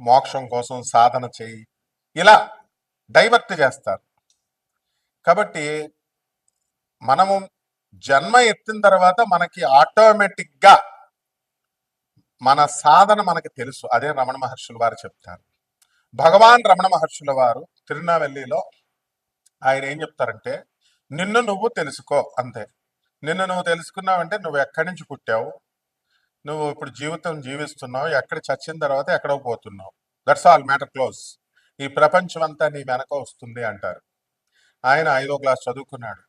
మోక్షం కోసం సాధన చేయి. ఇలా డైవర్ట్ చేస్తారు. కాబట్టి మనము జన్మ ఎత్తిన తర్వాత మనకి ఆటోమేటిక్గా మన సాధన మనకి తెలుసు. అదే రమణ మహర్షుల వారు చెప్తారు. భగవాన్ రమణ మహర్షుల వారు తిరునావెల్లిలో ఆయన ఏం చెప్తారంటే నిన్ను నువ్వు తెలుసుకో అంతే. నిన్ను నువ్వు తెలుసుకున్నావంటే నువ్వు ఎక్కడి నుంచి పుట్టావు? నువ్వు ఇప్పుడు జీవితం జీవిస్తున్నావు ఎక్కడ చచ్చిన తర్వాత ఎక్కడో పోతున్నావు. దట్స్ ఆల్ మ్యాటర్ క్లోజ్ ఈ ప్రపంచం అంతా నీ వెనక వస్తుంది అంటారు. ఆయన ఐదో క్లాస్ చదువుకున్నాడు.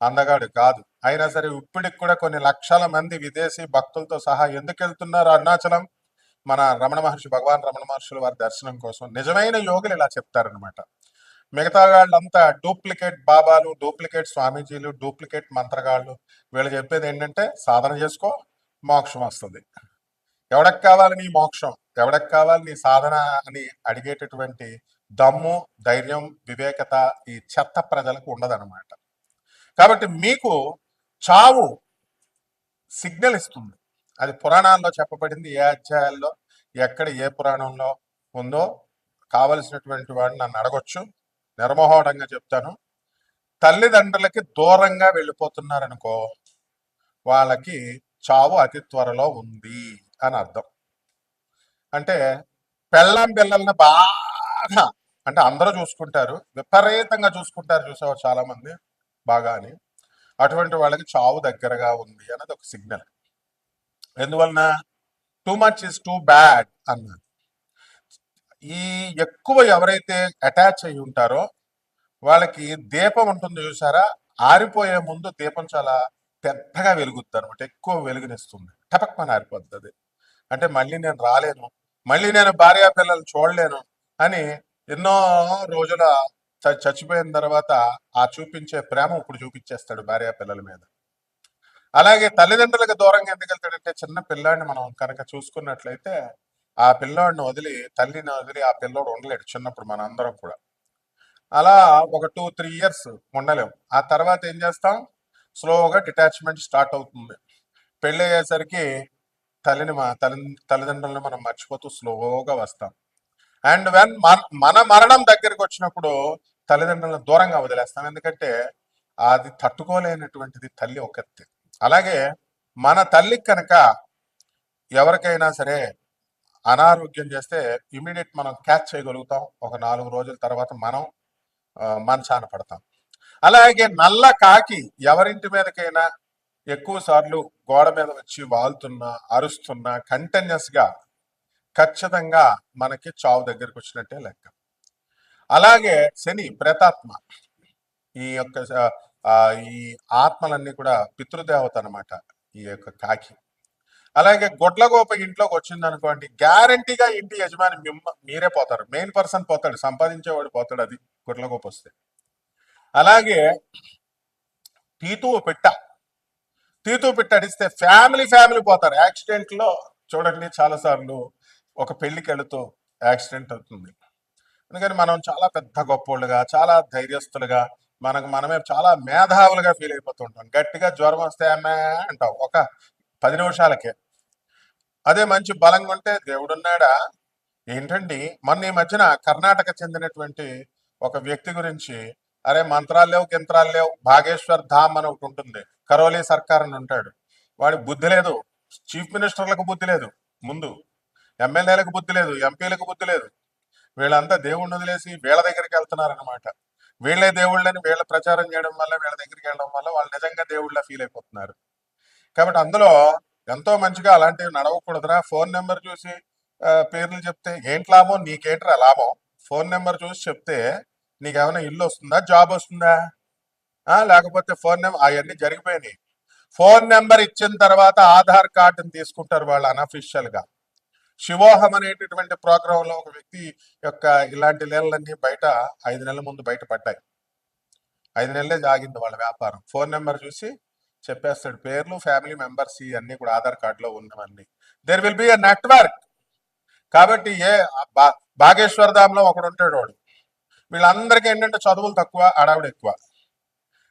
అందగాడు కాదు. అయినా సరే ఇప్పటికి కూడా కొన్ని లక్షల మంది విదేశీ భక్తులతో సహా ఎందుకు వెళ్తున్నారు అరుణాచలం? మన రమణ మహర్షి భగవాన్ రమణ మహర్షుల వారి దర్శనం కోసం. నిజమైన యోగులు ఇలా చెప్తారనమాట మిగతా వాళ్ళంతా డూప్లికేట్ బాబాలు డూప్లికేట్ స్వామీజీలు డూప్లికేట్ మంత్రగాళ్ళు. వీళ్ళు చెప్పేది ఏంటంటే సాధన చేసుకో మోక్షం వస్తుంది. ఎవడకు కావాలి నీ మోక్షం? ఎవడకు కావాలి నీ సాధన అని అడిగేటటువంటి దమ్ము ధైర్యం వివేకత ఈ చెత్త ప్రజలకు ఉండదన్నమాట. కాబట్టి మీకు చావు సిగ్నల్ ఇస్తుంది. అది పురాణాల్లో చెప్పబడింది. ఏ అధ్యాయాల్లో ఎక్కడ ఏ పురాణంలో ఉందో కావలసినటువంటి వాడిని నన్ను అడగొచ్చు. నిర్మోహోడంగా చెప్తాను. తల్లిదండ్రులకి దూరంగా వెళ్ళిపోతున్నారనుకో వాళ్ళకి చావు అతి త్వరలో ఉంది అని అర్థం. అంటే పెళ్ళం పిల్లల్ని బాగా అంటే అందరూ చూసుకుంటారు విపరీతంగా చూసుకుంటారు చూసావు చాలా మంది బాగా అని. అటువంటి వాళ్ళకి చావు దగ్గరగా ఉంది అన్నది ఒక సిగ్నల్. ఎందువలన? Too much is too bad అన్నారు ఈ ఎక్కువ ఎవరైతే అటాచ్ అయి ఉంటారో వాళ్ళకి దీపం ఉంటుంది చూసారా? ఆరిపోయే ముందు దీపం చాలా పెద్దగా వెలుగుద్ది అనమాట ఎక్కువ వెలుగునిస్తుంది. టపక్మని ఆరిపోతుంది అంటే మళ్ళీ నేను రాలేను. మళ్ళీ నేను భార్య పిల్లలు చూడలేను అని ఎన్నో రోజుల చ- చచ్చిపోయిన తర్వాత ఆ చూపించే ప్రేమ ఇప్పుడు చూపించేస్తాడు భార్య పిల్లల మీద. అలాగే తల్లిదండ్రులకు దూరంగా ఎందుకు వెళ్తాడంటే చిన్న పిల్లాడిని మనం కనుక చూసుకున్నట్లయితే ఆ పిల్లోడిని వదిలి తల్లిని వదిలి ఆ పిల్లోడు ఉండలేడు చిన్నప్పుడు మన అందరం కూడా. అలా ఒక టూ త్రీ ఇయర్స్ ఉండలేం. ఆ తర్వాత ఏం చేస్తాం? స్లోగా డిటాచ్మెంట్ స్టార్ట్ అవుతుంది. పెళ్ళి అయ్యేసరికి తల్లిని మా తల్లి తల్లిదండ్రులను మనం మర్చిపోతూ స్లోగా వస్తాం. అండ్ వెన్ మన మన మరణం దగ్గరికి వచ్చినప్పుడు తల్లిదండ్రులను దూరంగా వదిలేస్తాం. ఎందుకంటే అది తట్టుకోలేనటువంటిది తల్లి ఒకటి అలాగే మన తల్లికి కనుక ఎవరికైనా సరే అనారోగ్యం చేస్తే ఇమీడియట్ మనం క్యాచ్ చేయగలుగుతాం. ఒక నాలుగు రోజుల తర్వాత మనం మంచాన పడతాం. అలాగే నల్ల కాకి ఎవరింటి మీదకైనా ఎక్కువ సార్లు గోడ మీద వచ్చి వాళ్తున్నా అరుస్తున్నా కంటిన్యూస్గా ఖచ్చితంగా మనకి చావు దగ్గరికి వచ్చినట్టే లెక్క. అలాగే శని ప్రేతాత్మ ఈ యొక్క ఈ ఆత్మలన్నీ కూడా పితృదేవత అనమాట ఈ యొక్క కాకి. అలాగే గొడ్లగోప ఇంట్లోకి వచ్చింది అనుకోండి గ్యారంటీగా ఇంటి యజమాని మిమ్మ మీరే పోతారు. మెయిన్ పర్సన్ పోతాడు సంపాదించేవాడు పోతాడు అది గొడ్లగోప వస్తే. అలాగే తీతువు పెట్ట. తీతువు పెట్ట అడిస్తే ఫ్యామిలీ ఫ్యామిలీ పోతారు. యాక్సిడెంట్లో చూడండి చాలా సార్లు ఒక పెళ్ళికి వెళుతూ యాక్సిడెంట్ అవుతుంది. అందుకని మనం చాలా పెద్ద గొప్పోళ్ళుగా చాలా ధైర్యస్తులుగా మనకు మనమే చాలా మేధావులుగా ఫీల్ అయిపోతుంటాం గట్టిగా జ్వరం వస్తే అమ్మే అంటాం. ఒక పది నిమిషాలకే. అదే మంచి బలంగా ఉంటే దేవుడున్నాడా? ఏంటండి? మొన్న ఈ మధ్యన కర్ణాటక చెందినటువంటి ఒక వ్యక్తి గురించి అరే మంత్రాలు లేవు గింత్రాలు లేవు భాగేశ్వర్ ధామ్ అని ఒకటి ఉంటుంది. కరోలీ సర్కార్ అని ఉంటాడు. వాడి బుద్ధి లేదు. చీఫ్ మినిస్టర్లకు బుద్ధి లేదు. ముందు ఎమ్మెల్యేలకు బుద్ధి లేదు ఎంపీలకు బుద్ధి లేదు. వీళ్ళంతా దేవుణ్ణి వదిలేసి వీళ్ళ దగ్గరికి వెళ్తున్నారనమాట వీళ్ళే దేవుళ్ళని వీళ్ళ ప్రచారం చేయడం వల్ల వీళ్ళ దగ్గరికి వెళ్ళడం వల్ల వాళ్ళు నిజంగా దేవుళ్ళ ఫీల్ అయిపోతున్నారు. కాబట్టి అందులో ఎంతో మంచిగా అలాంటివి నడవకూడదురా. ఫోన్ నెంబర్ చూసి పేర్లు చెప్తే ఏంటి లాభం? నీకేంట్రా లాభం? ఫోన్ నెంబర్ చూసి చెప్తే నీకు ఏమైనా ఇల్లు వస్తుందా? జాబ్ వస్తుందా? లేకపోతే ఫోన్ నెంబర్ అవన్నీ జరిగిపోయినాయి. ఫోన్ నెంబర్ ఇచ్చిన తర్వాత ఆధార్ కార్డుని తీసుకుంటారు వాళ్ళు అనఫిషియల్గా శివోహం అనేటటువంటి ప్రోగ్రామ్లో ఒక వ్యక్తి యొక్క ఇలాంటి లీలలన్నీ బయట ఐదు నెలల ముందు బయట పడ్డాయి. ఐదు నెలలే జాగింది వాళ్ళ వ్యాపారం. ఫోన్ నెంబర్ చూసి చెప్పేస్తాడు పేర్లు ఫ్యామిలీ మెంబర్స్ ఇవన్నీ కూడా ఆధార్ కార్డులో ఉన్నవన్నీ. There will be a network. కాబట్టి ఏ బా- బాగేశ్వర్ ధామ్లో ఒకడు ఉంటాడు వాడు. వీళ్ళందరికీ ఏంటంటే చదువులు తక్కువ అడావిడ ఎక్కువ.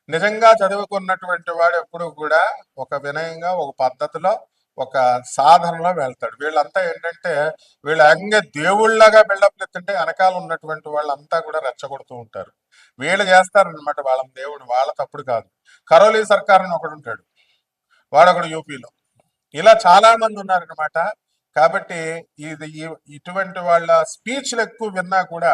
నిజంగా చదువుకున్నటువంటి వాడు ఎప్పుడు కూడా ఒక వినయంగా ఒక పద్ధతిలో ఒక సాధనలో వెళ్తాడు. వీళ్ళంతా ఏంటంటే వీళ్ళు అంగే దేవుళ్ళగా బిల్డప్ ఎత్తుంటే వెనకాల ఉన్నటువంటి వాళ్ళంతా కూడా రెచ్చగొడుతూ ఉంటారు. వీళ్ళు చేస్తారనమాట వాళ్ళ దేవుడు వాళ్ళ తప్పుడు కాదు. కరోలీ సర్కార్ అని ఒకడు ఉంటాడు. వాడొకడు యూపీలో. ఇలా చాలా మంది ఉన్నారనమాట కాబట్టి ఇది ఇటువంటి వాళ్ళ స్పీచ్లు ఎక్కువ విన్నా కూడా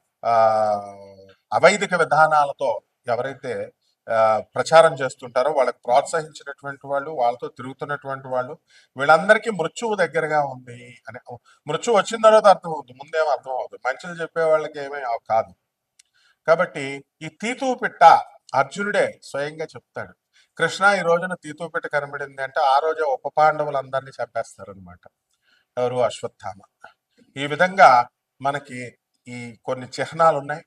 అవైదిక విధానాలతో ఎవరైతే ఆ, ప్రచారం చేస్తుంటారో వాళ్ళకి ప్రోత్సహించినటువంటి వాళ్ళు వాళ్ళతో తిరుగుతున్నటువంటి వాళ్ళు వీళ్ళందరికీ మృత్యువు దగ్గరగా ఉంది అని మృత్యువు వచ్చిన తర్వాత అర్థం అవుతుంది ముందేమో అర్థం అవుతుంది మంచిలు చెప్పే వాళ్ళకి ఏమీ కాదు. కాబట్టి ఈ తీతూ పిట్ట అర్జునుడే స్వయంగా చెప్తాడు. కృష్ణ ఈ రోజున తీతూ పిట్ట కనబడింది అంటే ఆ రోజే ఉప పాండవులందరినీ చెప్పేస్తారు అనమాట ఎవరు? అశ్వత్థామ. ఈ విధంగా మనకి ఈ కొన్ని చిహ్నాలు ఉన్నాయి.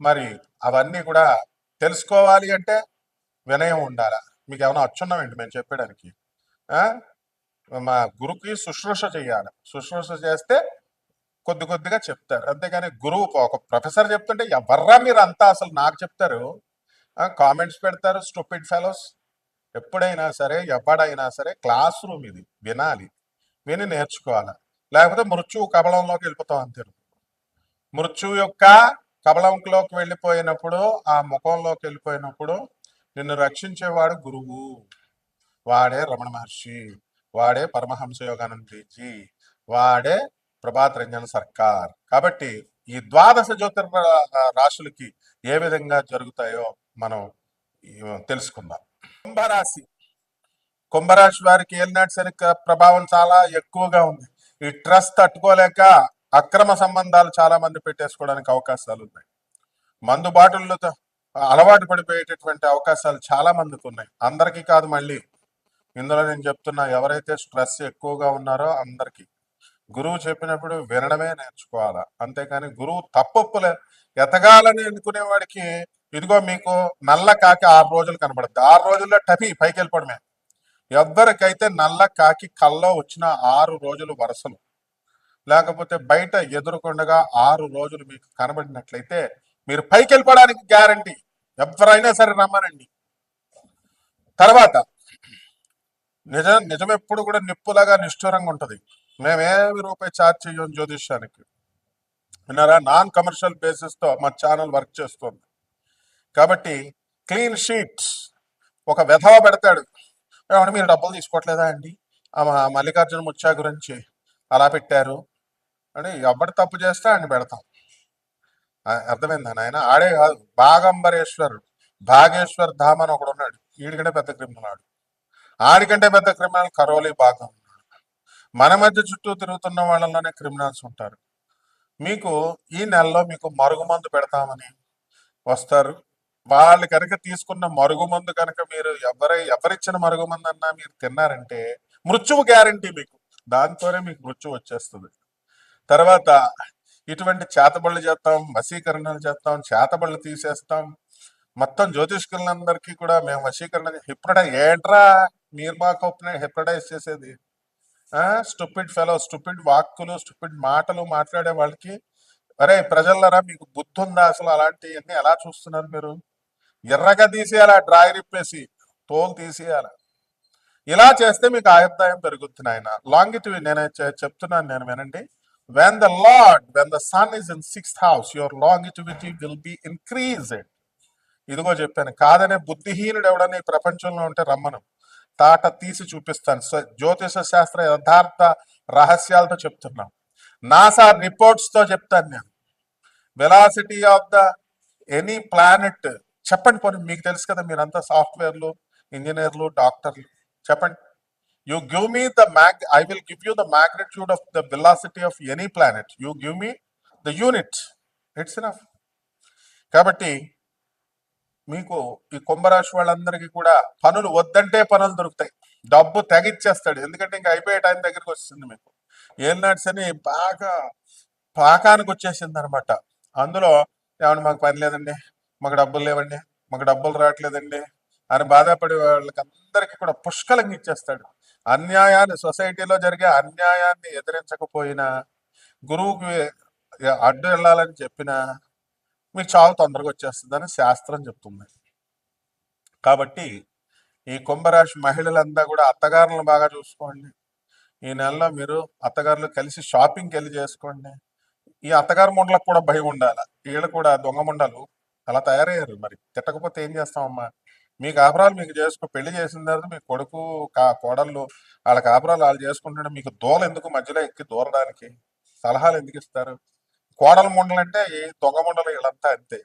మరి అవన్నీ కూడా తెలుసుకోవాలి అంటే వినయం ఉండాలా? మీకు ఏమైనా అచ్చున్నామండి మేము చెప్పడానికి మా గురుకి శుశ్రూష చేయాలి. శుశ్రూష చేస్తే కొద్ది కొద్దిగా చెప్తారు. అంతేగాని గురువు ఒక ప్రొఫెసర్ చెప్తుంటే ఎవర్రా మీరు అంతా అసలు నాకు చెప్తారు? కామెంట్స్ పెడతారు స్టూపిడ్ ఫెలోస్. ఎప్పుడైనా సరే ఎవడైనా సరే క్లాస్ రూమ్ ఇది. వినాలి. విని నేర్చుకోవాలి? లేకపోతే మృత్యువు కబలంలోకి వెళ్ళిపోతాం అంతే మృత్యువు యొక్క కబలంలోకి వెళ్ళిపోయినప్పుడు ఆ ముఖంలోకి వెళ్ళిపోయినప్పుడు నిన్ను రక్షించేవాడు గురువు. వాడే రమణ మహర్షి. వాడే పరమహంస యోగానందీజీ. వాడే ప్రభాత్ రంజన్ సర్కార్. కాబట్టి ఈ ద్వాదశ జ్యోతిర్ రాశులకి ఏ విధంగా జరుగుతాయో మనం తెలుసుకుందాం. కుంభరాశి. కుంభరాశి వారికి ఏలినాటి శని ప్రభావం చాలా ఎక్కువగా ఉంది. ఈ ట్రస్ట్ తట్టుకోలేక అక్రమ సంబంధాలు చాలా మంది పెట్టేసుకోవడానికి అవకాశాలు ఉన్నాయి. మందు అలవాటు పడిపోయేటటువంటి అవకాశాలు చాలా మందికి ఉన్నాయి. అందరికీ కాదు మళ్ళీ. ఇందులో నేను చెప్తున్నా ఎవరైతే స్ట్రెస్ ఎక్కువగా ఉన్నారో అందరికీ. గురువు చెప్పినప్పుడు వినడమే నేర్చుకోవాలా? అంతేకాని గురువు తప్పొప్పులే ఎతగాలని అనుకునేవాడికి ఇదిగో మీకు నల్ల కాకి ఆరు రోజులు కనబడుతుంది ఆరు రోజుల్లో టఫీ పైకి వెళ్ళిపోవడమే ఎవరికైతే నల్ల కాకి కల్లో వచ్చిన ఆరు రోజులు వరుసలు. లేకపోతే బయట ఎదురుకుండగా ఆరు రోజులు మీకు కనబడినట్లయితే మీరు పైకి వెళ్ళిపోవడానికి గ్యారంటీ ఎవరైనా సరే రమ్మనండి. తర్వాత నిజం నిజం ఎప్పుడు కూడా నిప్పులాగా నిష్ఠూరంగా ఉంటుంది. మేమేమి రూపాయి ఛార్జ్ చేయం జ్యోతిష్యానికి. విన్నారా? నాన్ కమర్షియల్ బేసిస్తో మా ఛానల్ వర్క్ చేస్తుంది. కాబట్టి క్లీన్ షీట్స్ ఒక వెధవ పెడతాడు. ఏమంటే మీరు డబ్బులు తీసుకోవట్లేదా అండి? మా మల్లికార్జున ముచ్చా గురించి అలా పెట్టారు. అని ఎవడు తప్పు చేస్తే ఆయన పెడతాం. అర్థమైందా ఆయన ఆడే కాదు బాగంబరేశ్వరుడు భాగేశ్వర్ ధామ్ అని ఒకడు ఉన్నాడు. వీడికంటే పెద్ద క్రిమినల్. ఆడు ఆడికంటే పెద్ద క్రిమినల్ కరోలి బాగా ఉన్నాడు. మన మధ్య చుట్టూ తిరుగుతున్న వాళ్ళలోనే క్రిమినల్స్ ఉంటారు. మీకు ఈ నెలలో మీకు మరుగుమందు పెడతామని వస్తారు. వాళ్ళు కనుక తీసుకున్న మరుగుమందు కనుక మీరు ఎవరై ఎవరిచ్చిన మరుగుమందు అన్నా మీరు తిన్నారంటే మృత్యువు గ్యారంటీ మీకు. దాంతోనే మీకు మృత్యు వచ్చేస్తుంది. తర్వాత ఇటువంటి చేతబళ్ళు చేస్తాం వశీకరణలు చేస్తాం చేతబళ్ళు తీసేస్తాం. మొత్తం జ్యోతిష్కులందరికీ కూడా మేము వశీకరణ హిప్రటైజ్ ఏంట్రా మీరు మాకు హిప్రటైజ్ చేసేది? స్టూపిడ్ ఫెలో స్టూపిడ్ వాక్కులు స్టూపిడ్ మాటలు మాట్లాడే వాళ్ళకి అరే ప్రజలరా మీకు బుద్ధి ఉందా అసలు అలాంటివన్నీ ఎలా చూస్తున్నారు మీరు? ఎర్రగా తీసేయాలా డ్రాయర్ రిప్పేసి తోలు తీసేయాల? ఇలా చేస్తే మీకు ఆయుర్దాయం పెరుగుతుంది ఆయన లాంగిటివి నేను చె- చెప్తున్నాను నేను వినండి. When the lord when the sun is in sixth house your longevity will be increased. ఇదిగో చెప్పాను కాదనే బుద్ధిహీనుడు ఎవడని ప్రపంచంలో ఉంటే రమ్మను. తాట తీసి చూపిస్తాను. జ్యోతిష శాస్త్ర యథార్థ రహస్యాలతో చెప్తున్నాను నాసా రిపోర్ట్స్తో చెప్తాను నేను. Velocity of the any planet చెప్పండి పోనీ మీకు తెలుసు కదా మీరంతా సాఫ్ట్వేర్లు ఇంజనీర్లు డాక్టర్లు చెప్పండి. You give me the mag I will give you the magnitude of the velocity of any planet you give me the unit it's enough కాబట్టి మీకు ఈ కుంభరాశి వాళ్ళందరికీ కూడా పనులు వద్దంటే పనులు దొరుకుతాయి. డబ్బు తెగిచ్చేస్తాడు. ఎందుకంటే ఇంకా అయిపోయే టైం దగ్గరికి వస్తుంది మీకు. ఏలినాడ్స్ అని బాగా పాకానికి వచ్చేసింది అనమాట అందులో ఏమన్నా మాకు పని లేదండి మాకు డబ్బులు లేవండి మాకు డబ్బులు రావట్లేదండి అని బాధపడే వాళ్ళకి అందరికీ కూడా పుష్కలంగా ఇచ్చేస్తాడు. అన్యాయాన్ని సొసైటీలో జరిగే అన్యాయాన్ని ఎదిరించకపోయినా గురువుకి అడ్డు వెళ్ళాలని చెప్పినా మీకు చావు తొందరగా వచ్చేస్తుందని శాస్త్రం చెప్తుంది. కాబట్టి ఈ కుంభరాశి మహిళలంతా కూడా అత్తగారులను బాగా చూసుకోండి. ఈ నెలలో మీరు అత్తగారులు కలిసి షాపింగ్కి వెళ్ళి చేసుకోండి. ఈ అత్తగారు ముండలకు కూడా భయం ఉండాలి. వీళ్ళు కూడా దొంగ ముండలు అలా తయారయ్యారు మరి. తిట్టకపోతే ఏం చేస్తామమ్మా? మీ కాపురాలు మీకు చేసుకో పెళ్ళి చేసిన తర్వాత మీ కొడుకు కా కోడళ్ళు వాళ్ళ కాపురాలు వాళ్ళు చేసుకుంటుంటే మీకు దూల ఎందుకు మధ్యలో ఎక్కి దూరడానికి? సలహాలు ఎందుకు ఇస్తారు? కోడల ముండలు అంటే ఈ దొంగ ముండలు వీళ్ళంతా అంతే.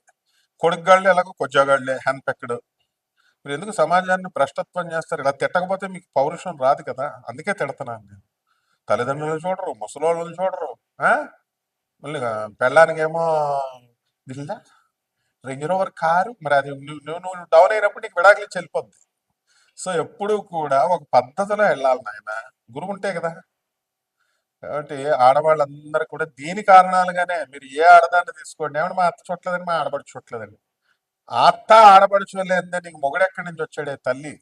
కొడుకుగాళ్ళు ఎలాగో కొజ్జాగాళ్ళే హ్యాండ్ పెక్కడు మీరు ఎందుకు సమాజాన్ని భ్రష్టత్వం చేస్తారు? ఇలా తిట్టకపోతే మీకు పౌరుషం రాదు కదా? అందుకే తిడతాను నేను. తల్లిదండ్రులు చూడరు ముసలోళ్ళు చూడరు మళ్ళీ పెళ్ళానికేమో దిల్లా రేంజ్ రోవర్ కారు మరి అది నువ్వు నువ్వు నువ్వు డౌన్ అయినప్పుడు నీకు విడాకులు ఇచ్చి వెళ్ళిపోద్ది. సో ఎప్పుడు కూడా ఒక పద్ధతిలో వెళ్ళాలి నాయన. గురువు ఉంటే కదా. కాబట్టి ఆడవాళ్ళందరూ కూడా దీని కారణాలుగానే మీరు ఏ ఆడదాన్ని తీసుకోండి. ఏమన్నా మా అత్త చూడలేదని మా ఆడబడి చూడలేదండి అత్త ఆడబడి చూడలేదంటే నీకు మొగుడు ఎక్కడి నుంచి వచ్చాడే తల్లి?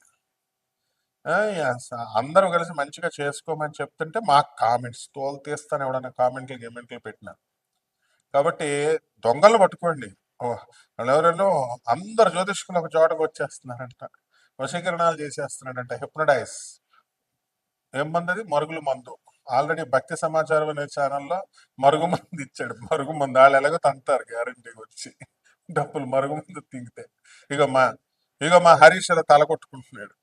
అందరూ కలిసి మంచిగా చేసుకోమని చెప్తుంటే మాకు కామెంట్స్ తోలు తీస్తాను ఎవడన్నా కామెంట్లు గేమెంట్లు పెట్టినా. కాబట్టి దొంగలు పట్టుకోండి. ఎవరెవరో అందరు జ్యోతిష్కులు ఒక చోటకు వచ్చేస్తున్నారంట. వశీకరణాలు చేసేస్తున్నాడంట హిప్నడైజ్ ఏం మంది అది మరుగుల మందు. ఆల్రెడీ భక్తి సమాచారం అనే ఛానల్లో మరుగు మందు ఇచ్చాడు. మరుగు మందు. వాళ్ళు ఎలాగో తంటారు గ్యారంటీకి వచ్చి. డబ్బులు మరుగు మందు తింగితే ఇక మా ఇక మా హరీష్ అలా తల కొట్టుకుంటున్నాడు.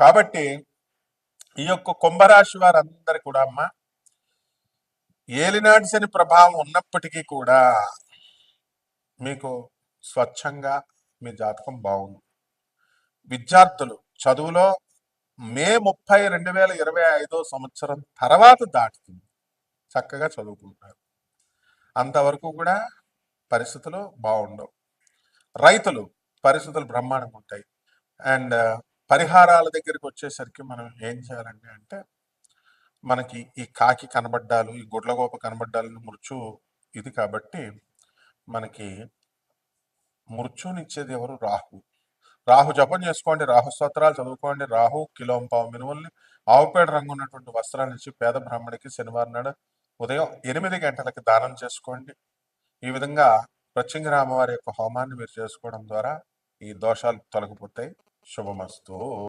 కాబట్టి ఈ యొక్క కుంభరాశి వారందరి కూడా అమ్మ ఏలినాటి శని ప్రభావం ఉన్నప్పటికీ కూడా మీకు స్వచ్ఛంగా మీ జాతకం బాగుంది. విద్యార్థులు చదువులో మే ముప్పై రెండు వేల ఇరవై ఐదో సంవత్సరం తర్వాత దాటుతుంది. చక్కగా చదువుకుంటారు. అంతవరకు కూడా పరిస్థితులు బాగుండవు. రైతులు పరిస్థితులు బ్రహ్మాండంగా ఉంటాయి. అండ్ పరిహారాల దగ్గరికి వచ్చేసరికి మనం ఏం చేయాలండి అంటే మనకి ఈ కాకి కనబడ్డాలు ఈ గుడ్లగోప కనబడ్డాలు మృత్యు ఇది కాబట్టి మనకి మృత్యునిచ్చేది ఎవరు? రాహు. రాహు జపం చేసుకోండి రాహు స్తోత్రాలు చదువుకోండి రాహు కిలోం పావు మినుముల్ని ఆవుపేడ రంగు ఉన్నటువంటి వస్త్రాలు ఇచ్చి పేద బ్రాహ్మడికి శనివారం నాడు ఉదయం ఎనిమిది గంటలకి దానం చేసుకోండి. ఈ విధంగా ప్రత్యంగరామవారి యొక్క హోమాన్ని మీరు చేసుకోవడం ద్వారా ఈ దోషాలు తొలగిపోతాయి. శుభమస్తు.